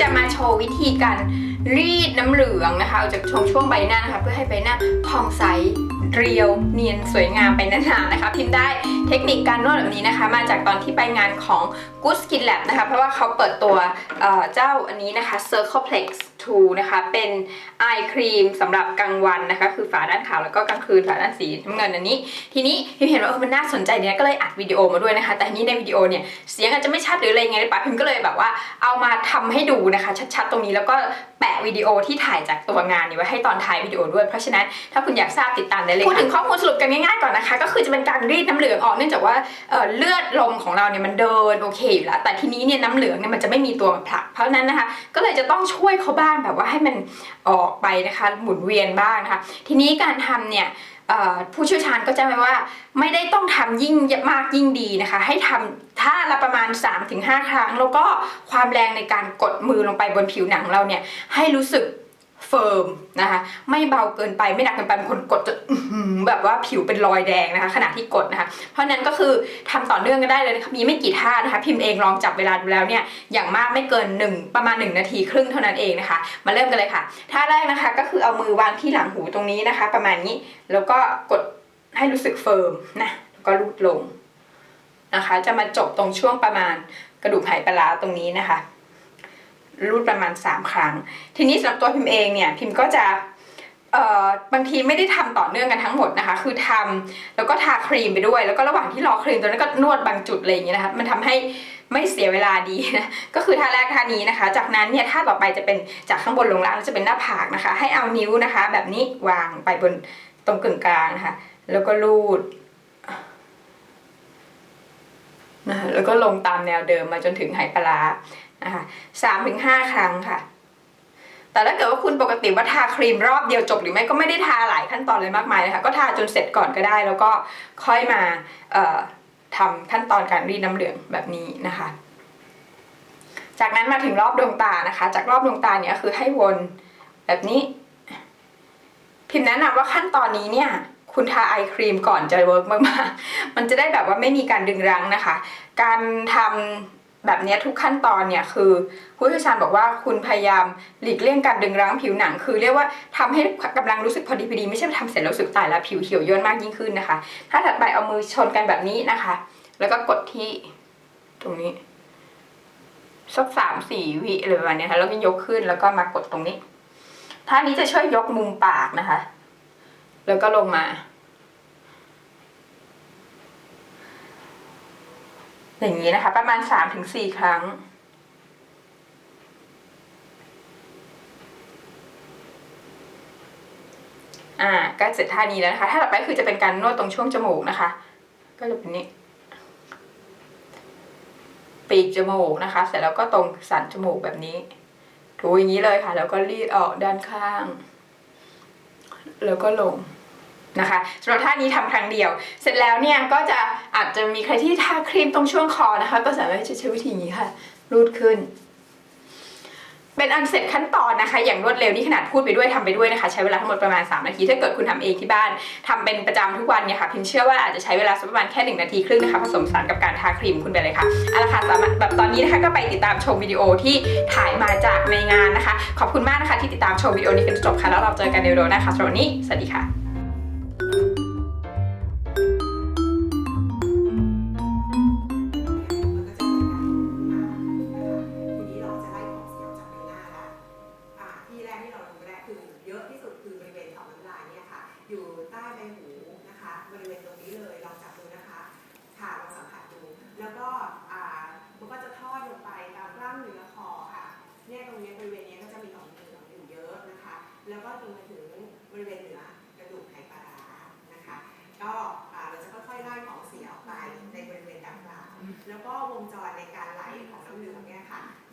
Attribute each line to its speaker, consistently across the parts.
Speaker 1: จะมาโชว์วิธีการรีดน้ำเหลืองนะคะออกจากชมช่วงใบหน้านะคะ เพื่อให้ใบหน้าผ่องใสเรียวเนียนสวยงามไปนานๆนะคะ พิมพ์ได้เทคนิคการนวดแบบนี้นะคะ มาจากตอนที่ไปงานของ Good Skin Lab นะคะ เพราะว่าเขาเปิดตัวเเจ้าอันนี้นะคะ Circleplex 2นะคะ เป็นไอครีมสำหรับกลางวันนะคะ คือฝาด้านขาวแล้วก็กลางคืนฝาด้านสีน้ำเงินอันนี้ ทีนี้พิมเห็นว่าเออมันน่าสนใจเนี่ยก็เลยอัดวิดีโอมาด้วยนะคะ แต่นี้ในวิดีโอเนี่ยเสียงอาจจะไม่ชัดหรืออะไรยังไงหรือเปล่าพิมก็เลยแบบว่าเอามาทำให้ดูนะคะ ชัดๆตรงนี้แล้วก็ะวิดีโอที่ถ่ายจากตัวงานนี้ไว้ให้ตอนท้ายวิดีโอด้วย เพราะฉะนั้นถ้าคุณอยากทราบติดตามได้เลยพูดถึงข้อมูลสรุปกันง่ายๆก่อนนะคะ ก็คือจะเป็นการรีดน้ำเหลืองออกเนื่องจากว่าเเลือดลมของเราเนี่ยมันเดินโอเคอยู่แล้ว แต่ทีนี้เนี่ยน้ำเหลืองเนี่ยมันจะไม่มีตัวมาผลัก เพราะนั้นนะคะก็เลยจะต้องช่วยเขาบ้างแบบว่าให้มันออกไปนะคะ หมุนเวียนบ้างนะคะ ทีนี้การทำเนี่ย ผู้เชี่ยวชาญก็จะหมายว่า ไม่ได้ต้องทำยิ่งมากยิ่งดีนะคะ ให้ทำท่าละประมาณ 3-5 ครั้ง แล้วก็ความแรงในการกดมือลงไปบนผิวหนังเราเนี่ยให้รู้สึก เฟิร์มนะคะไม่เบาเกินไปไม่หนักเกินไปบางคนกดจะแบบว่าผิวเป็นรอยแดงนะคะขณะที่กดนะคะ เพราะนั้นก็คือทำต่อเนื่องกันได้เลยะะมีไม่กี่ท่านะคะ พิมพ์เองลองจับเวลาดูแล้วเนี่ยอย่างมากไม่เกิน 1 ประมาณ 1 นาทีครึ่งเท่านั้นเองนะคะ มาเริ่มกันเลยค่ะท่าแรกนะคะก็คือเอามือวางที่หลังหูตรงนี้นะคะ ประมาณนี้แล้วก็กดให้รู้สึกเฟิร์มนะแล้วก็รูดลงนะคะ จะมาจบตรงช่วงประมาณกระดูกไหปลาร้าตรงนี้นะคะ รูดประมาณ 3 ครั้ง ทีนี้สำหรับตัวพิมพ์เองเนี่ยพิมพ์ก็จะเออบางทีไม่ได้ทำต่อเนื่องกันทั้งหมดนะคะ คือทำแล้วก็ทาครีมไปด้วย แล้วก็ระหว่างที่รอครีมตัวนั้นก็นวดบางจุดอะไรอย่างเงี้ยนะคะ มันทำให้ไม่เสียเวลาดีนะ ก็คือท่าแรกท่านี้นะคะ จากนั้นเนี่ยท่าต่อไปจะเป็นจากข้างบนลงล่างจะเป็นหน้าผากนะคะ ให้เอานิ้วนะคะ แบบนี้วางไปบนตรงกึ่งกลางนะคะ แล้วก็ลูดนะคะแล้วก็ลงตามแนวเดิมมาจนถึงไหปลาร้า นะคะสามถึงห้าครั้งค่ะ แต่ถ้าเกิดว่าคุณปกติว่าทาครีมรอบเดียวจบหรือไม่ก็ไม่ได้ทาหลายขั้นตอนเลยมากมายนะคะก็ทาจนเสร็จก่อนก็ได้ แล้วก็ค่อยมาทำขั้นตอนการรีดน้ำเหลืองแบบนี้นะคะ จากนั้นมาถึงรอบดวงตานะคะ จากรอบดวงตาเนี่ยคือให้วนแบบนี้ พิมพ์แนะนำว่าขั้นตอนนี้เนี่ยคุณทาไอครีมก่อนจะเวิร์กมากๆ มันจะได้แบบว่าไม่มีการดึงรั้งนะคะ การทำ แบบนี้ทุกขั้นตอนเนี่ยคือผู้เชี่ยวชาญบอกว่าคุณพยายามหลีกเลี่ยงการดึงรั้งผิวหนัง คือเรียกว่าทำให้กำลังรู้สึกพอดีพอดีไม่ใช่ทำเสร็จแล้วรู้สึกตายแล้วผิวเหี่ยวย่นมากยิ่งขึ้นนะคะ ถ้าถัดไปเอามือชนกันแบบนี้นะคะ แล้วก็กดที่ตรงนี้สักสามสี่วิอะไรประมาณนี้ค่ะแล้วก็ยกขึ้นแล้วก็มากดตรงนี้ท่านี้จะช่วยยกมุมปากนะคะ แล้วก็ลงมา อย่างนี้นะคะ ประมาณสามถึงสี่ครั้ง อ่าก็เสร็จท่านี้แล้วนะคะท่าต่อไปคือจะเป็นการนวดตรงช่วงจมูกนะคะ ก็จะเป็นนี้ ปีกจมูกนะคะ เสร็จแล้วก็ตรงสันจมูกแบบนี้ถูอย่างนี้เลยค่ะ แล้วก็รีดออกด้านข้าง แล้วก็ลง นะคะสำหรับท่านี้ทำครั้งเดียว เสร็จแล้วเนี่ยก็จะอาจจะมีใครที่ทาครีมตรงช่วงคอนะคะ ก็สามารถจะใช้วิธีนี้ค่ะ รูดขึ้น เป็นอันเสร็จขั้นตอนนะคะ อย่างรวดเร็วนี่ขนาดพูดไปด้วยทำไปด้วยนะคะ ใช้เวลาทั้งหมดประมาณ 3 นาที ถ้าเกิดคุณทำเองที่บ้านทำเป็นประจำทุกวันเนี่ยค่ะพิมเชื่อว่าอาจจะใช้เวลาสักประมาณแค่ 1 นาทีครึ่งนะคะผสมสารกับการทาครีมคุณไปเลยค่ะเอาละค่ะสามารถแบบตอนนี้นะคะก็ไปติดตามชมวิดีโอที่ถ่ายมาจากในงานนะคะ ขอบคุณมากนะคะที่ติดตามชมวิดีโอนี้จนจบค่ะแล้วเราเจอกันในวิดีโอน้าค่ะสำหรับวันนี้
Speaker 2: สวัสดีค่ะ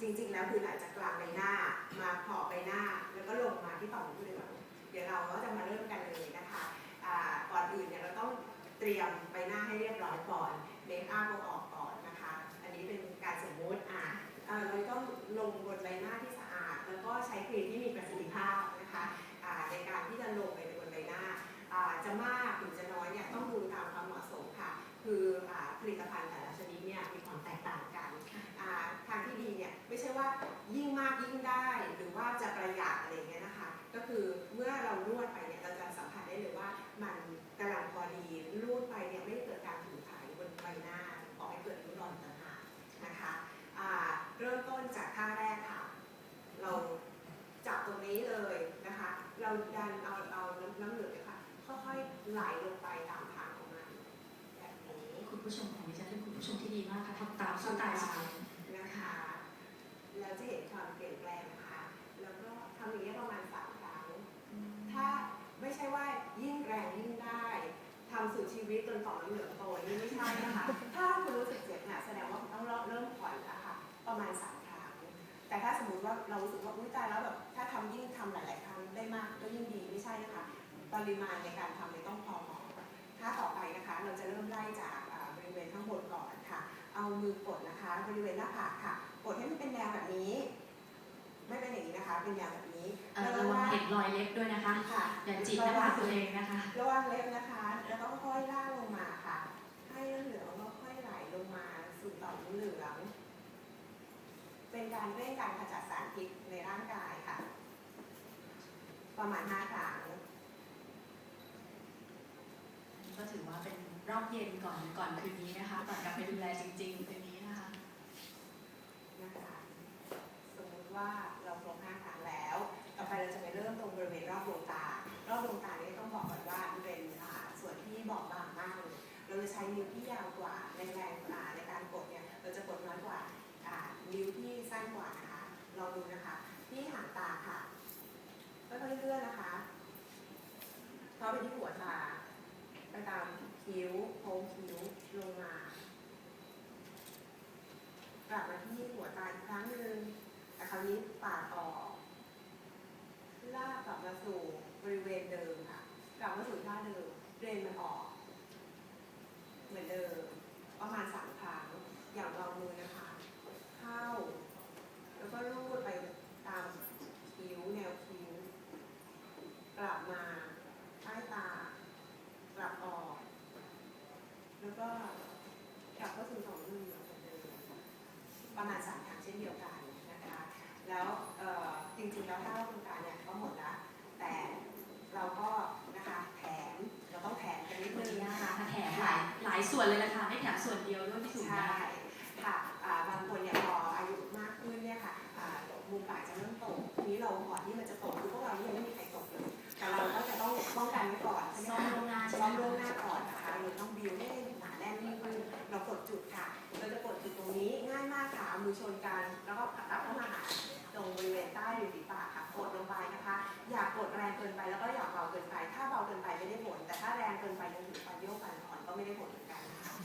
Speaker 2: ริงๆ แล้วคือหลจากกลางใบหน้ามาขอบใบหน้า แล้วก็ลงมาที่ต่อมน้ำเหลืองเดี๋ยวเราก็จะมาเริ่มกันเลยนะคะก่อนอื่นเนี่ยเราต้องเตรียมใบหน้าให้เรียบร้อยก่อนเมคอัพเอาออกก่อนนะคะ อันนี้เป็นการสมมุติอ่าเราต้องลงบนใบหน้าที่สะอาด แล้วก็ใช้ครีมที่มีประสิทธิภาพนะคะในการที่จะลงไปบนใบหน้าอ่าจะมากหรือจะน้อยเนี่ยต้องดูตามความเหมาะสมค่ะ คืออ่าผลิตภัณฑ์แต่ละชนิดเนี่ยมีความแตกต่างกันอ่าทางที่ดีเนี่ยไม่ใช่ว่ายิ่งมากยิ่ง ไหลลงไปตามทางของมันแบบนี้
Speaker 3: คุณผู้ชมของดิฉันเป็นคุณผู้ชมที่ดีมากค่ะทำตามสู้ตายฉัน
Speaker 2: นะคะแล้วจะเห็นความเปลี่ยนแปลงนะคะแล้วก็ทำอย่างนี้ยประมาณสามครั้งถ้าไม่ใช่ว่ายิ่งแรงยิ่งได้ทำสุดชีวิตจนต่อมน้ำเหลืองโตนี่ไม่ใช่นะคะ ถ้าคุณรู้สึกเจ็บเนี่ยแสดงว่าคุณต้องเริ่มผ่อนแล้วค่ะ ประมาณสามครั้ง แต่ถ้าสมมติว่าเรารู้สึกว่าอุ้ยตายแล้วแบบถ้าทำยิ่งทำหลาย ๆ ครั้งได้มากก็ยิ่งดีไม่ใช่นะคะ ปริมาณในการทำเนี่ยต้องพอเหมาะถ้าต่อไปนะคะ เราจะเริ่มไล่จากอ่าบริเวณข้างบนก่อนค่ะ เอามือกดนะคะ บริเวณหน้าผากค่ะ กดให้มันเป็นแนวแบบนี้ ไม่เป็นอย่างนี้นะคะ เป็นแนวแบบนี้
Speaker 3: เอ่อระวังเห็นรอยเล็บด้วยนะคะ
Speaker 2: ค่ะ
Speaker 3: อย่าจีบหน้าผากตัวเองนะคะ
Speaker 2: ระวังเล็บนะคะ แล้วก็ค่อยๆล่ากลงมาค่ะ ให้น้ำเหลืองค่อยๆไหลลงมาสู่ต่อมน้ำเหลืองเป็นการเร่งการขจัดสารพิษในร่างกายค่ะ ประมาณ5ครั้ง
Speaker 3: ก็ ถือว่าเป็นรอบเย็นก่อนก่อนคืนนี้นะคะก่อนกลับไปดูแลจริง ๆ คืนนี้นะคะ
Speaker 2: นะคะสมมติว่าเราครบห้าครั้งแล้ว ต่อไปเราจะไปเริ่มตรงบริเวณรอบดวงตา รอบดวงตานี่ต้องบอกก่อนว่าเป็นส่วนที่บอบบางมากเลยเราจะใช้นิ้วที่ยาวกว่าในแรงอ่าในการกดเนี่ยเราจะกดน้อยกว่านิ้วที่สั้นกว่านะคะลองดูนะคะที่หางตาค่ะค่อยๆเลื่อนนะคะเข้าไปที่หัวตา คิ้วโค้งคิ้วลงมากลับมาที่หัวตาอีกครั้งหนึ่งแต่คราวนี้ปาดออกลากกลับมาสู่บริเวณเดิมค่ะ กลับมาสู่ท่าเดิมเรนมันออก เหมือนเดิม ประมาณสามครั้ง อย่างวางมือนะคะ เข้า แล้วก็ลูดไปตามคิ้ว แนวคิ้ว กลับมาใต้ตา กลับออก แล้วก็กลับเข้าสู่สองมือเหมือนเดิม ประมาณสามครั้งเช่นเดียวกันนะคะ แล้วเอ่อจริงๆแล้วถ้าเราโครงการเนี่ยก็หมดละแต่เราก็นะคะแถมเราต้องแถมกันนิด
Speaker 3: วัน
Speaker 2: นึง
Speaker 3: นี้นะ
Speaker 2: นะคะ คะ
Speaker 3: แถมหลายหลายส่วน เลยนะคะไม่แถมส่วนเดียวด้วยพี่สุ
Speaker 2: ใช่
Speaker 3: นะ
Speaker 2: ค่ะอ่าบางคนเนี่ยพออายุมากขึ้นเนี่ยค่ะอ่ามุมปากจะเริ่มตกทีนี้เราก่อนที่มันจะตกคือพวกเรายังไม่มีใครตกเลยแต่เราก็จะต้องป้องกันไว้ก่อนใช่ไหม
Speaker 3: ซ้อม
Speaker 2: คะ
Speaker 3: ลวงหน้าใช่ไหม
Speaker 2: ซ้อมล่วงหน้าก่อนนะคะเราต้องบิวให้หนาแน่นยิ่งขึ้นเรากดจุดค่ะ เราจะกดจุดตรงนี้ง่ายมากค่ะเอามือชนกันแล้วก็ผลักเข้ามาหาตรงบริเวณใต้ริมฝีปากค่ะกดลงไปนะคะ อย่ากดแรงเกินไปแล้วก็อย่าเบาเกินไป ถ้าเบาเกินไปไม่ได้ผล แต่ถ้าแรงเกินไปจนถึงการโยกการถอนก็ไม่ได้ผล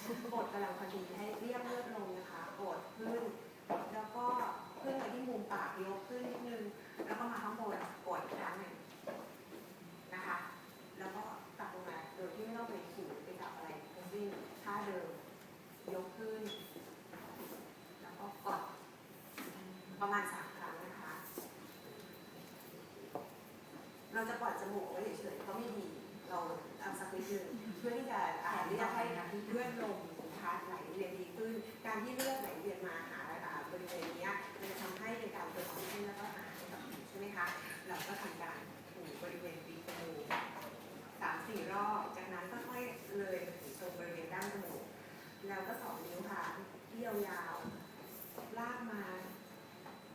Speaker 2: เหมือนกันนะคะกดกำลังพอดีให้เรียบเลือดลงนะคะกดขึ้น แล้วก็ขึ้นไปที่มุมปากยกขึ้นนิดนึง แล้วก็มาข้างบนกดอีกครั้งหนึ่งนะคะ แล้วก็กลับลงมาโดยที่ไม่ต้องไปขู่ไปจับอะไรทั้งสิ้นท่าเดิมยกขึ้น แล้วก็กดประมาณสามครั้งนะคะ เราจะปล่อยจมูกไว้เฉยๆก็ไม่ดี เราทำสักนิดนึงเพื่อที่จะ อ่าเรียกให้เลือดลมนะคะไหลเวียนดีขึ้น การที่เลือดไหลเวียนมาหาบริเวณนี้มันจะทำให้เป็นการเปิดออกซิเจนแล้วก็หายกับผิวใช่ไหมคะ เราก็ทำการถูบริเวณปีกจมูกสามสี่รอบจากนั้นค่อยๆเลยไปถึงตรงบริเวณด้านจมูกแล้วก็สองนิ้วค่ะเที่ยวยาวลากมา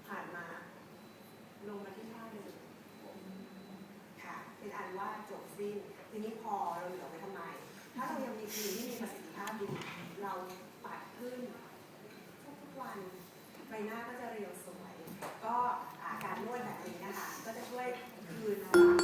Speaker 2: ผ่านมา ลงมาที่ท่าเดิมค่ะ เป็นอันว่าจบสิ้น ทีนี้พอเราเหลือไว้ ถ้าเรายังมีทีมที่มีประสิทธิภาพอยู่เราปัดขึ้นทุกๆวันใบหน้าก็จะเรียวสวย ก็อาการนวดแบบนี้นะคะ ก็จะช่วยคืนนะ